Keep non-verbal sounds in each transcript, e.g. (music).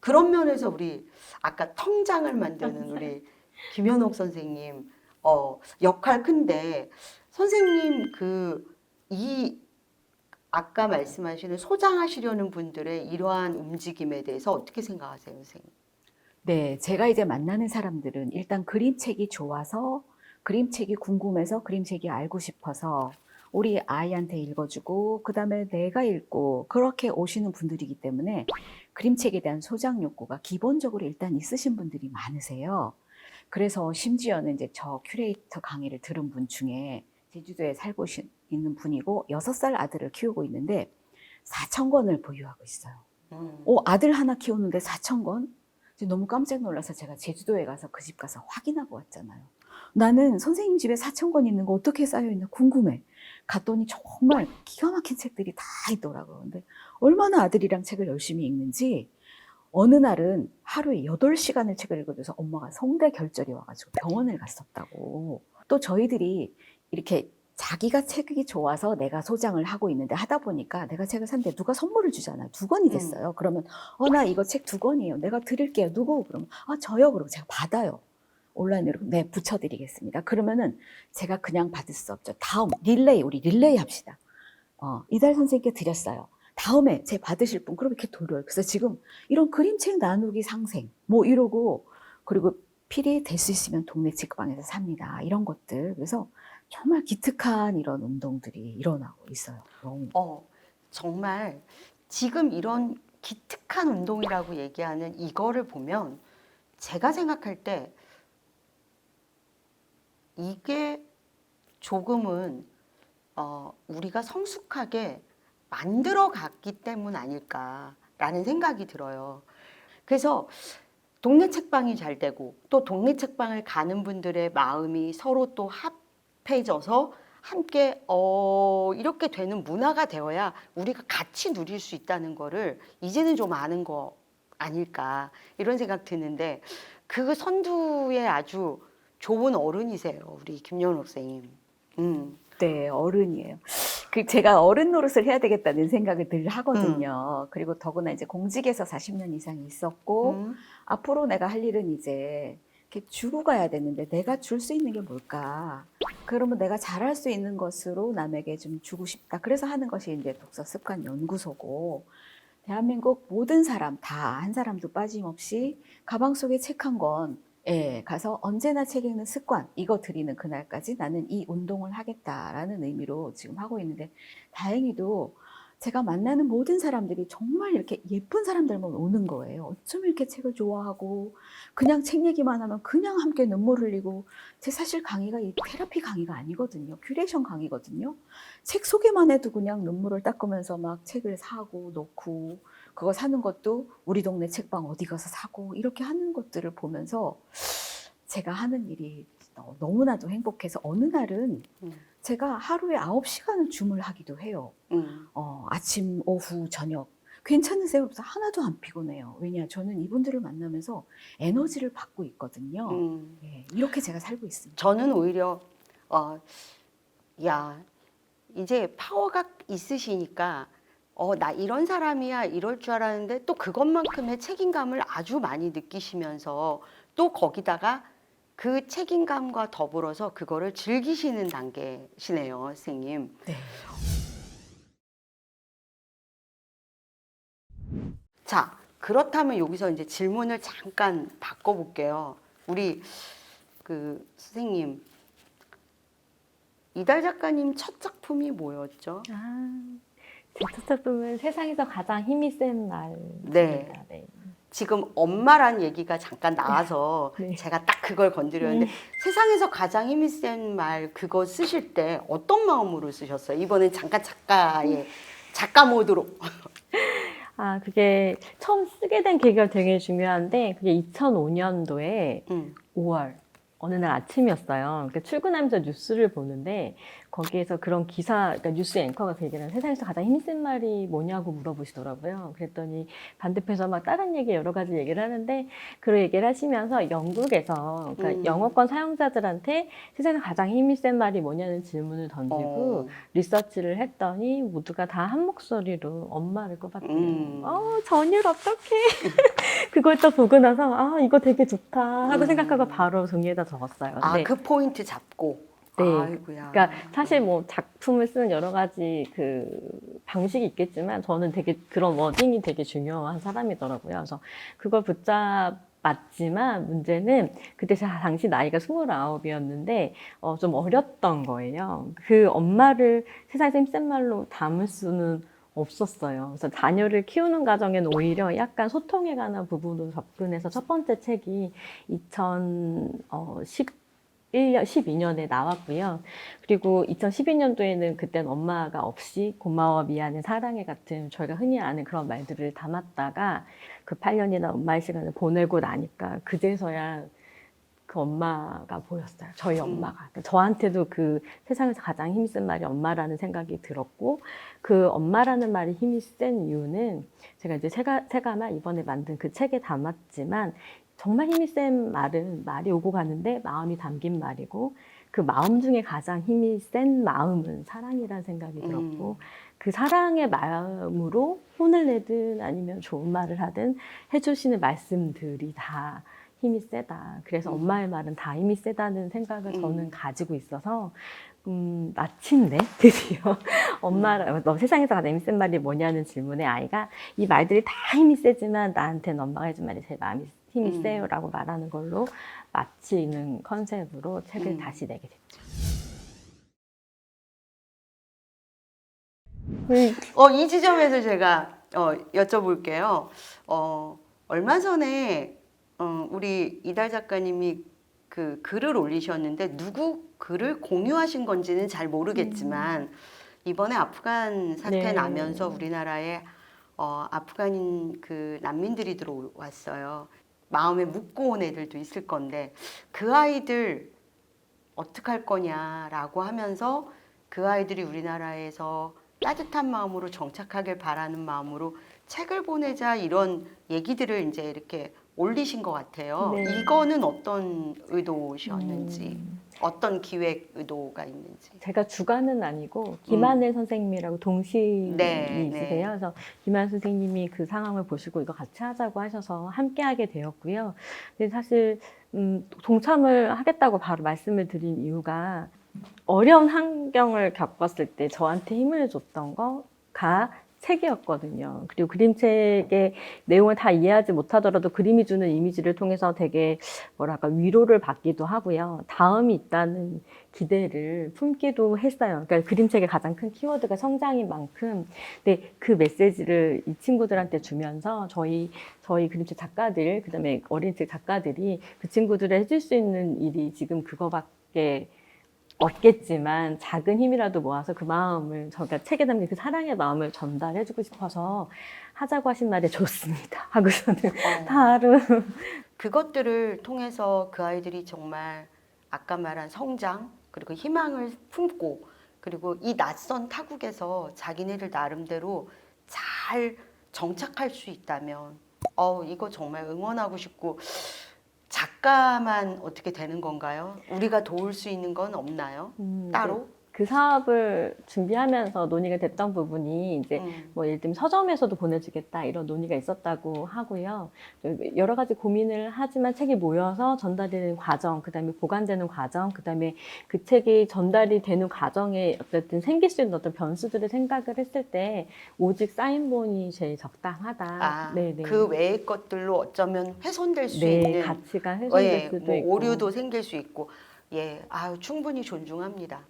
그런 면에서 우리 아까 통장을 만드는 우리 김현옥 선생님 어, 역할 큰데 선생님 그 이 아까 말씀하시는 소장하시려는 분들의 이러한 움직임에 대해서 어떻게 생각하세요, 선생님? 네, 제가 이제 만나는 사람들은 일단 그림책이 좋아서 그림책이 궁금해서 그림책이 알고 싶어서 우리 아이한테 읽어주고 그 다음에 내가 읽고 그렇게 오시는 분들이기 때문에 그림책에 대한 소장 욕구가 기본적으로 일단 있으신 분들이 많으세요. 그래서 심지어는 이제 저 큐레이터 강의를 들은 분 중에 제주도에 살고 시- 있는 분이고 여섯 살 아들을 키우고 있는데 4천 권을 보유하고 있어요. 음. 어, 아들 하나 키우는데 4천 권? 너무 깜짝 놀라서 제가 제주도에 가서 그 집 가서 확인하고 왔잖아요. 나는 선생님 집에 4천 권 있는 거 어떻게 쌓여 있나 궁금해. 갔더니 정말 기가 막힌 책들이 다 있더라고요. 근데 얼마나 아들이랑 책을 열심히 읽는지 어느 날은 하루에 8시간을 책을 읽어줘서 엄마가 성대 결절이 와가지고 병원을 갔었다고. 또 저희들이 이렇게 자기가 책이 좋아서 내가 소장을 하고 있는데 하다 보니까 내가 책을 샀는데 누가 선물을 주잖아요. 두 권이 됐어요. 그러면 어, 나 이거 책 두 권이에요. 내가 드릴게요. 누구? 그러면 아, 저요. 그러고 제가 받아요. 온라인으로 네, 붙여드리겠습니다. 그러면은 제가 그냥 받을 수 없죠. 다음 릴레이 우리 릴레이 합시다. 어, 이달 선생님께 드렸어요. 다음에 제 받으실 분 그럼 이렇게 돌려요. 그래서 지금 이런 그림책 나누기 상생 뭐 이러고 그리고 필히 될 수 있으면 동네 책방에서 삽니다. 이런 것들 그래서 정말 기특한 이런 운동들이 일어나고 있어요. 너무. 어, 정말 지금 이런 기특한 운동이라고 얘기하는 이거를 보면 제가 생각할 때 이게 조금은 어, 우리가 성숙하게 만들어 갔기 때문 아닐까라는 생각이 들어요. 그래서 동네 책방이 잘 되고 또 동네 책방을 가는 분들의 마음이 서로 또 합해져서 함께 어 이렇게 되는 문화가 되어야 우리가 같이 누릴 수 있다는 거를 이제는 좀 아는 거 아닐까 이런 생각 드는데 그 선두에 아주 좋은 어른이세요 우리 김연옥 선생님. 음. 네, 어른이에요. 그 제가 어른 노릇을 해야 되겠다는 생각을 늘 하거든요. 그리고 더구나 이제 공직에서 40년 이상 있었고 음. 앞으로 내가 할 일은 이제 이렇게 주고 가야 되는데 내가 줄 수 있는 게 뭘까? 그러면 내가 잘할 수 있는 것으로 남에게 좀 주고 싶다. 그래서 하는 것이 이제 독서 습관 연구소고 대한민국 모든 사람 다 한 사람도 빠짐없이 가방 속에 책 한 권 예, 가서 언제나 책 읽는 습관 이거 드리는 그날까지 나는 이 운동을 하겠다라는 의미로 지금 하고 있는데 다행히도 제가 만나는 모든 사람들이 정말 이렇게 예쁜 사람들만 오는 거예요. 어쩜 이렇게 책을 좋아하고 그냥 책 얘기만 하면 그냥 함께 눈물 흘리고 제 사실 강의가 이 테라피 강의가 아니거든요. 큐레이션 강의거든요. 책 소개만 해도 그냥 눈물을 닦으면서 막 책을 사고 놓고 그거 사는 것도 우리 동네 책방 어디 가서 사고 이렇게 하는 것들을 보면서 제가 하는 일이 너- 너무나도 행복해서 어느 날은 음. 제가 하루에 9시간을 줌을 하기도 해요. 음. 어, 아침, 오후, 저녁. 괜찮으세요? 하나도 안 피곤해요. 왜냐, 저는 이분들을 만나면서 에너지를 받고 있거든요. 음. 예, 이렇게 제가 살고 있습니다. 저는 오히려 어, 야 이제 파워가 있으시니까 어, 나 이런 사람이야 이럴 줄 알았는데 또 그것만큼의 책임감을 아주 많이 느끼시면서 또 거기다가 그 책임감과 더불어서 그거를 즐기시는 단계시네요, 선생님. 네. 자, 그렇다면 여기서 이제 질문을 잠깐 바꿔볼게요. 우리 그 선생님 이달 작가님 첫 작품이 뭐였죠? 아, 제첫 작품은 세상에서 가장 힘이 센 말. 네. 네. 지금 엄마란 얘기가 잠깐 나와서 (laughs) 네. 제가 딱 그걸 건드렸는데 세상에서 가장 힘이 센 말 그거 쓰실 때 어떤 마음으로 쓰셨어요? 이번엔 잠깐 작가의 작가 모드로. (laughs) 아, 그게 처음 쓰게 된 계기가 되게 중요한데, 그게 2005년도에 음. 5월 어느 날 아침이었어요. 그러니까 출근하면서 뉴스를 보는데 거기에서 그런 기사, 그러니까 뉴스 앵커가 그 얘기를 세상에서 가장 힘센 말이 뭐냐고 물어보시더라고요. 그랬더니 반대편에서 막 다른 얘기 여러 가지 얘기를 하는데 그런 얘기를 하시면서 영국에서 그러니까 음. 영어권 사용자들한테 세상에서 가장 힘이 센 말이 뭐냐는 질문을 던지고 어. 리서치를 했더니 모두가 다 한 목소리로 엄마를 꼽았대요. 음. 어, 전율 어떡해. (laughs) 그걸 또 보고 나서 아, 이거 되게 좋다 하고 음. 생각하고 바로 종이에다 적었어요. 아, 그 포인트 잡고. 네. 아이고야. 그러니까 사실 뭐 작품을 쓰는 여러 가지 그 방식이 있겠지만 저는 되게 그런 워딩이 되게 중요한 사람이더라고요. 그래서 그걸 붙잡았지만 문제는 그때 당시 나이가 29이었는데 어, 좀 어렸던 거예요. 그 엄마를 세상에서 힘센 말로 담을 수는 없었어요. 그래서 자녀를 키우는 과정에는 오히려 약간 소통에 관한 부분으로 접근해서 첫 번째 책이 2010 1년, 12년에 나왔고요. 그리고 2012년도에는 그땐 엄마가 없이 고마워, 미안해, 사랑해 같은 저희가 흔히 아는 그런 말들을 담았다가 그 8년이나 엄마의 시간을 보내고 나니까 그제서야 그 엄마가 보였어요. 저희 엄마가. 그러니까 저한테도 그 세상에서 가장 힘이 센 말이 엄마라는 생각이 들었고 그 엄마라는 말이 힘이 센 이유는 제가 이제 세가, 세가마 이번에 만든 그 책에 담았지만 정말 힘이 센 말은 말이 오고 가는데 마음이 담긴 말이고 그 마음 중에 가장 힘이 센 마음은 사랑이라는 생각이 들었고 그 사랑의 마음으로 혼을 내든 아니면 좋은 말을 하든 해주시는 말씀들이 다 힘이 세다. 그래서 음. 엄마의 말은 다 힘이 세다는 생각을 음. 저는 가지고 있어서 음, 마침내 드디어 (laughs) 엄마라 너 세상에서 가장 힘이 센 말이 뭐냐는 질문에 아이가 이 말들이 다 힘이 세지만 나한테는 엄마가 해준 말이 제일 마음이 힘이 음. 세요라고 말하는 걸로 마치는 컨셉으로 책을 음. 다시 내게 됐죠. 음, 어, 이 지점에서 제가 어, 여쭤볼게요. 어, 얼마 전에 어, 우리 이달 작가님이 그 글을 올리셨는데 누구 글을 공유하신 건지는 잘 모르겠지만 이번에 아프간 사태 네. 나면서 우리나라에 어, 아프간인 그 난민들이 들어왔어요. 마음에 묻고 온 애들도 있을 건데 그 아이들 어떡할 거냐라고 하면서 그 아이들이 우리나라에서 따뜻한 마음으로 정착하길 바라는 마음으로 책을 보내자 이런 얘기들을 이제 이렇게 올리신 것 같아요. 네. 이거는 어떤 의도셨는지, 음, 어떤 기획 의도가 있는지. 제가 주관은 아니고 김하늘 선생님이라고 동시이 음. 네, 있으세요. 그래서 김하늘 선생님이 그 상황을 보시고 이거 같이 하자고 하셔서 함께 하게 되었고요. 근데 사실 음, 동참을 하겠다고 바로 말씀을 드린 이유가 어려운 환경을 겪었을 때 저한테 힘을 줬던 거가 책이었거든요. 그리고 그림책의 내용을 다 이해하지 못하더라도 그림이 주는 이미지를 통해서 되게 뭐랄까 위로를 받기도 하고요. 다음이 있다는 기대를 품기도 했어요. 그러니까 그림책의 가장 큰 키워드가 성장인 만큼, 근데 그 메시지를 이 친구들한테 주면서 저희 저희 그림책 작가들, 그다음에 어린이책 작가들이 그 친구들을 해줄 수 있는 일이 지금 그거밖에 없겠지만 작은 힘이라도 모아서 그 마음을 저가 책에 담긴 그 사랑의 마음을 전달해주고 싶어서 하자고 하신 말에 좋습니다. (laughs) 하고서는 어, 바로 그것들을 통해서 그 아이들이 정말 아까 말한 성장 그리고 희망을 품고 그리고 이 낯선 타국에서 자기네들 나름대로 잘 정착할 수 있다면 어 이거 정말 응원하고 싶고 작가만 어떻게 되는 건가요? 우리가 도울 수 있는 건 없나요? 음, 따로? 그 사업을 준비하면서 논의가 됐던 부분이 이제 음. 뭐 예를 들면 서점에서도 보내주겠다 이런 논의가 있었다고 하고요. 여러 가지 고민을 하지만 책이 모여서 전달되는 과정, 그다음에 보관되는 과정, 그다음에 그 책이 전달이 되는 과정에 어쨌든 생길 수 있는 어떤 변수들을 생각을 했을 때 오직 사인본이 제일 적당하다. 아, 네네. 그 외의 것들로 어쩌면 훼손될 수 네, 있는 가치가 어, 훼손될 예, 수도 뭐 있고. 오류도 생길 수 있고 예, 아유 충분히 존중합니다.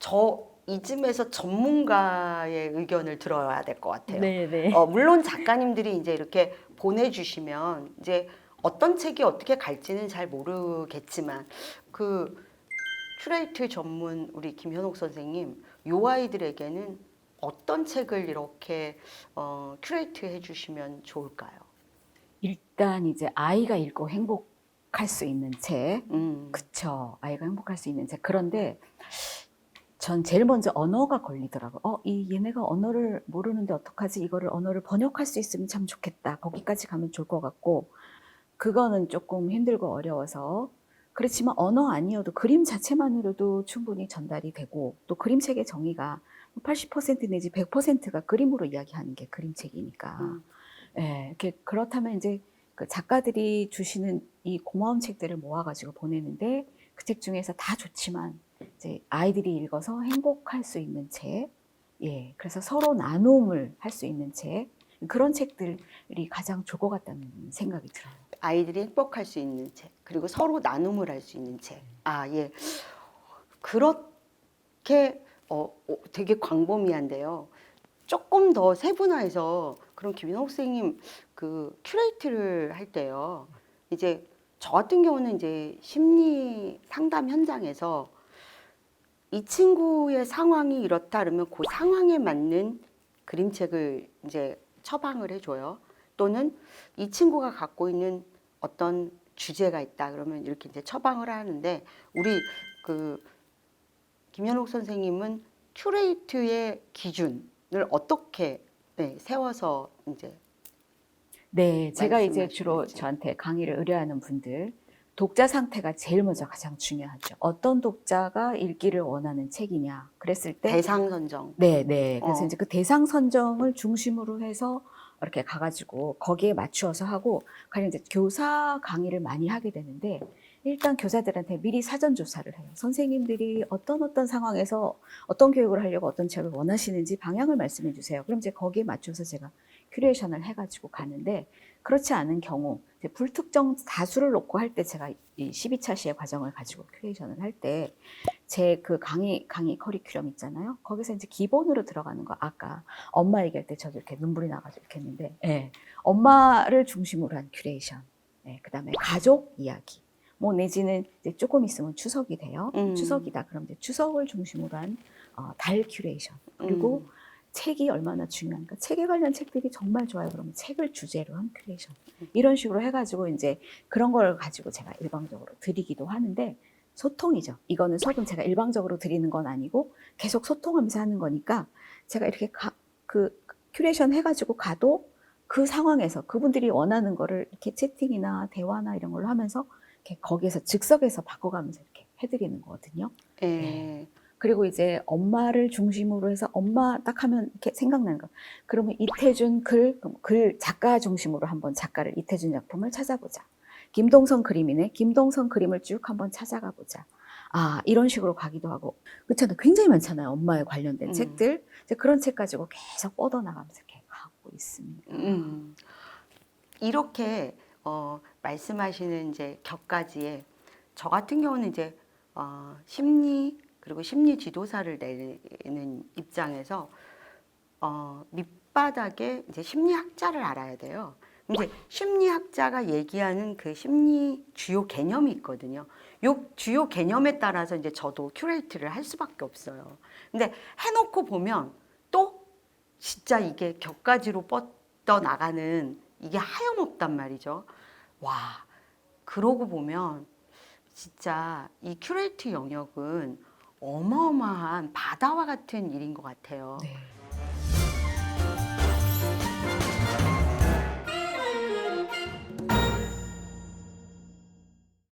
저 이쯤에서 전문가의 의견을 들어야 될 것 같아요. 네네. 어, 물론 작가님들이 이제 이렇게 보내주시면 이제 어떤 책이 어떻게 갈지는 잘 모르겠지만 그 큐레이트 전문 우리 김현옥 선생님 요 아이들에게는 어떤 책을 이렇게 어, 큐레이트 해주시면 좋을까요? 일단 이제 아이가 읽고 행복할 수 있는 책, 음, 그쵸. 아이가 행복할 수 있는 책. 그런데 전 제일 먼저 언어가 걸리더라고요. 어, 이 얘네가 언어를 모르는데 어떡하지? 이거를 언어를 번역할 수 있으면 참 좋겠다. 거기까지 가면 좋을 것 같고, 그거는 조금 힘들고 어려워서. 그렇지만 언어 아니어도 그림 자체만으로도 충분히 전달이 되고, 또 그림책의 정의가 80% 내지 100%가 그림으로 이야기하는 게 그림책이니까. 음. 예, 이렇게 그렇다면 이제 그 작가들이 주시는 이 고마운 책들을 모아가지고 보내는데 그 책 중에서 다 좋지만 이제 아이들이 읽어서 행복할 수 있는 책, 예, 그래서 서로 나눔을 할 수 있는 책 그런 책들이 가장 좋을 것 같다는 생각이 들어요. 아이들이 행복할 수 있는 책 그리고 서로 나눔을 할 수 있는 책. 아 예. 그렇게 어, 어, 되게 광범위한데요. 조금 더 세분화해서 그럼 김인호 선생님 그 큐레이트를 할 때요. 이제 저 같은 경우는 이제 심리 상담 현장에서 이 친구의 상황이 이렇다 그러면 그 상황에 맞는 그림책을 이제 처방을 해줘요. 또는 이 친구가 갖고 있는 어떤 주제가 있다 그러면 이렇게 이제 처방을 하는데 우리 그 김현옥 선생님은 큐레이트의 기준을 어떻게 네, 세워서 이제 네, 제가 이제 주로. 저한테 강의를 의뢰하는 분들 독자 상태가 제일 먼저 가장 중요하죠. 어떤 독자가 읽기를 원하는 책이냐. 그랬을 때 대상 선정. 네, 네. 그래서 어. 이제 그 대상 선정을 중심으로 해서 이렇게 가가지고 거기에 맞추어서 하고 가령 이제 교사 강의를 많이 하게 되는데 일단 교사들한테 미리 사전 조사를 해요. 선생님들이 어떤 어떤 상황에서 어떤 교육을 하려고 어떤 책을 원하시는지 방향을 말씀해 주세요. 그럼 이제 거기에 맞춰서 제가 큐레이션을 해가지고 가는데 그렇지 않은 경우 불특정 다수를 놓고 할 때 제가 이 12차 시의 과정을 가지고 큐레이션을 할 때 제 그 강의 강의 커리큘럼 있잖아요. 거기서 이제 기본으로 들어가는 거 아까 엄마 얘기할 때 저도 이렇게 눈물이 나가지고 이렇게 했는데 예, 엄마를 중심으로 한 큐레이션. 예, 그다음에 가족 이야기. 뭐 내지는 이제 조금 있으면 추석이 돼요. 음. 추석이다. 그럼 이제 추석을 중심으로 한 어, 달 큐레이션. 그리고 음. 책이 얼마나 중요한가. 책에 관련 책들이 정말 좋아요. 그러면 책을 주제로 한 큐레이션. 이런 식으로 해가지고 이제 그런 걸 가지고 제가 일방적으로 드리기도 하는데 소통이죠. 이거는 수업은 제가 일방적으로 드리는 건 아니고 계속 소통하면서 하는 거니까 제가 이렇게 가, 그 큐레이션 해가지고 가도 그 상황에서 그분들이 원하는 거를 이렇게 채팅이나 대화나 이런 걸로 하면서 이렇게 거기에서 즉석에서 바꿔가면서 이렇게 해드리는 거거든요. 예. 네. 그리고 이제 엄마를 중심으로 해서 엄마 딱 하면 이렇게 생각나는 거. 그러면 이태준 글, 글 작가 중심으로 한번 작가를 이태준 작품을 찾아보자. 김동선 그림이네. 김동선 그림을 쭉 한번 찾아가 보자. 아, 이런 식으로 가기도 하고. 그렇잖아요. 굉장히 많잖아요. 엄마에 관련된 음. 책들. 이제 그런 책 가지고 계속 뻗어나가면서 이렇게 가고 있습니다. 음. 이렇게 어, 말씀하시는 이제 격가지에 저 같은 경우는 이제 어, 심리 그리고 심리 지도사를 내는 입장에서 어, 밑바닥에 이제 심리학자를 알아야 돼요. 이제 심리학자가 얘기하는 그 심리 주요 개념이 있거든요. 요 주요 개념에 따라서 이제 저도 큐레이트를 할 수밖에 없어요. 근데 해놓고 보면 또 진짜 이게 격가지로 뻗어 나가는 이게 하염없단 말이죠. 와, 그러고 보면 진짜 이 큐레이트 영역은 어마어마한 바다와 같은 일인 것 같아요. 네.